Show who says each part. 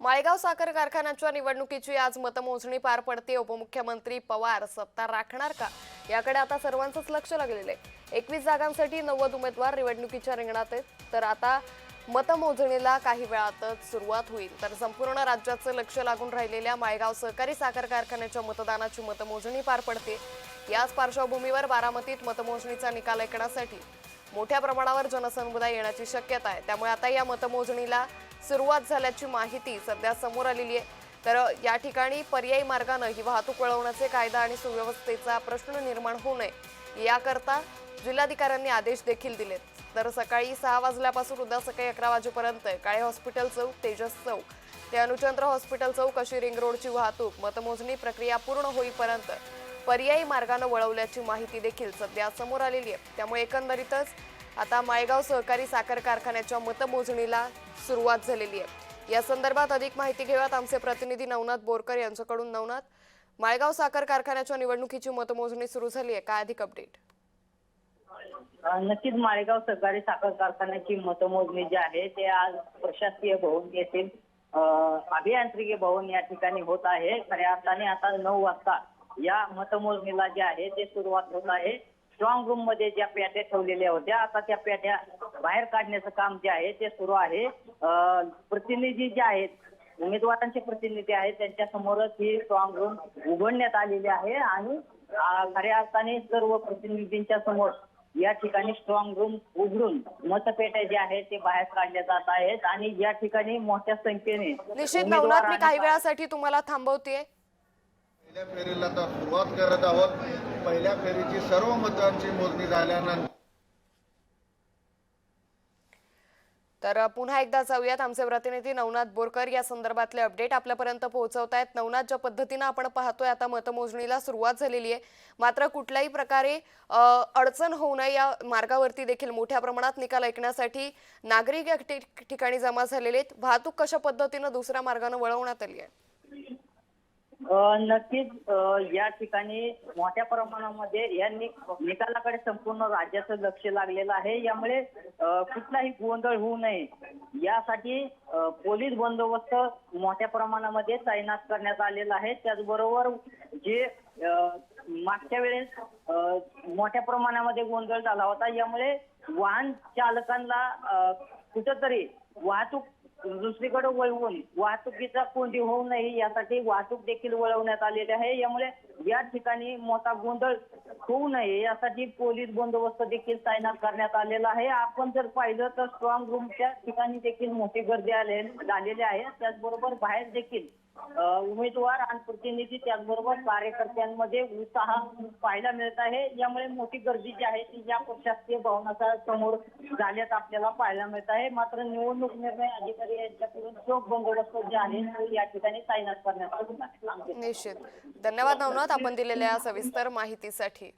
Speaker 1: माळेगाव साखर कारखान्याच्या निवडणुकीची आज मतमोजणी पार पडते. उपमुख्यमंत्री पवार सत्ता राखणार का? याकडे आता सर्वांचंच लक्ष लागलेलं आहे. एकवीस जागांसाठी नव्वद उमेदवार निवडणुकीच्या रिंगणात आहेत. तर आता मतमोजणीला काही वेळातच सुरुवात होईल. तर संपूर्ण राज्याचं लक्ष लागून राहिलेल्या माळेगाव सहकारी साखर कारखान्याच्या मतदानाची मतमोजणी पार पडते. याच पार्श्वभूमीवर बारामतीत मतमोजणीचा निकाल ऐकण्यासाठी मोठ्या प्रमाणावर जनसमुदाय येण्याची शक्यता आहे. त्यामुळे आता या मतमोजणीला सुरुवात झाल्याची माहिती सध्या समोर आलेली आहे. तर या ठिकाणी पर्यायी मार्गानं ही वाहतूक वळवण्याचे कायदा आणि सुव्यवस्थेचा प्रश्न निर्माण होऊ नये याकरता जिल्हाधिकाऱ्यांनी आदेश देखील दिलेत. तर सकाळी सहा वाजल्यापासून उद्या सकाळी अकरा वाजेपर्यंत काळे हॉस्पिटल चौक तेजस चौक ते अनुचंद्र हॉस्पिटल चौक अशी रिंग रोडची वाहतूक मतमोजणी प्रक्रिया पूर्ण होईपर्यंत पर्यायी मार्गानं वळवल्याची माहिती देखील सध्या समोर आलेली आहे. त्यामुळे एकंदरीतच आता माळेगाव सहकारी साखर कारखान्याच्या मतमोजणीला सुरुवात झालेली आहे. या संदर्भात अधिक माहिती घेऊयात आमचे प्रतिनिधी नवनाथ बोरकर यांच्याकडून. नवनाथ माळेगाव साखर कारखान्याच्या निवडणुकीची मतमोजणी सुरू झाली आहे. काय अधिक अपडेट
Speaker 2: नक्कीच माळेगाव सहकारी साखर कारखान्याची मतमोजणी जी आहे ते आज प्रशासकीय भवन येथील अभियांत्रिकी भवन या ठिकाणी होत आहे. खऱ्या अर्थाने आता नऊ वाजता या मतमोजणीला जे आहे ते सुरुवात होत आहे. स्ट्रॉंग रूममध्ये ज्या पेट्या ठेवलेल्या होत्या आता त्या पेट्या बाहेर काढण्याचं काम जे आहे ते सुरू आहे. प्रतिनिधी जे आहेत उमेदवारांचे प्रतिनिधी आहेत त्यांच्या समोरच ही स्ट्रॉंग रूम उघडण्यात आलेली आहे आणि खऱ्या अर्थाने सर्व प्रतिनिधींच्या समोर या ठिकाणी स्ट्रॉंग रूम उघडून मतपेट्या जे आहेत ते बाहेर काढल्या जात आहेत आणि या ठिकाणी मोठ्या संख्येने
Speaker 1: निश्चित नवनाथ मी काही वेळासाठी तुम्हाला थांबवतेय.
Speaker 3: पहिल्या फेरीला सुरुवात करत आहोत. पहिल्या फेरीची सर्व मतांची मोजणी झाल्यानंतर
Speaker 1: तर पुन्हा एकदा जाऊयात. आमचे प्रतिनिधी नवनाथ बोरकर या संदर्भातले अपडेट आपल्यापर्यंत पोहोचवतायत नवनाथ ज्या पद्धतीनं आपण पाहतोय आता मतमोजणीला सुरुवात झालेली आहे. मात्र कुठल्याही प्रकारे अडचण होऊ नये या मार्गावरती देखील मोठ्या प्रमाणात निकाल ऐकण्यासाठी नागरिक या ठिकाणी जमा झालेले आहेत. वाहतूक कशा पद्धतीनं दुसऱ्या मार्गानं वळवण्यात आली आहे?
Speaker 2: नक्कीच या ठिकाणी मोठ्या प्रमाणामध्ये या निकालाकडे संपूर्ण राज्याचं लक्ष लागलेलं आहे. यामुळे कुठलाही गोंधळ होऊ नये. यासाठी पोलीस बंदोबस्त मोठ्या प्रमाणामध्ये तैनात करण्यात आलेला आहे. त्याचबरोबर जे मागच्या वेळेस मोठ्या प्रमाणामध्ये गोंधळ झाला होता. यामुळे वाहन चालकांना कुठंतरी वाहतूक दुसरीकडे वळवून वाहतुकीचा कोंडी होऊ नये यासाठी वाहतूक देखील वळवण्यात आलेली आहे. यामुळे या ठिकाणी मोठा गोंधळ होऊ नये यासाठी पोलीस बंदोबस्त देखील तैनात करण्यात आलेला आहे. आपण जर पाहिलं तर स्ट्रॉंग रूमच्या ठिकाणी देखील मोठी गर्दी आले झालेली आहे. त्याचबरोबर बाहेर देखील उमेदवार आणि प्रतिनिधी त्याचबरोबर कार्यकर्त्यांमध्ये उत्साह पाहायला मिळत आहे. यामुळे मोठी गर्दी जी आहे ती या प्रशासकीय भवनाच्या समोर झाल्यात आपल्याला पाहायला मिळत आहे. मात्र निवडणूक निर्णय अधिकारी यांच्याकडून चोख बंदोबस्त जे आहे तो या ठिकाणी तैनात करण्यात
Speaker 1: निश्चित. धन्यवाद नवनाथ. आपण दिलेल्या सविस्तर माहितीसाठी.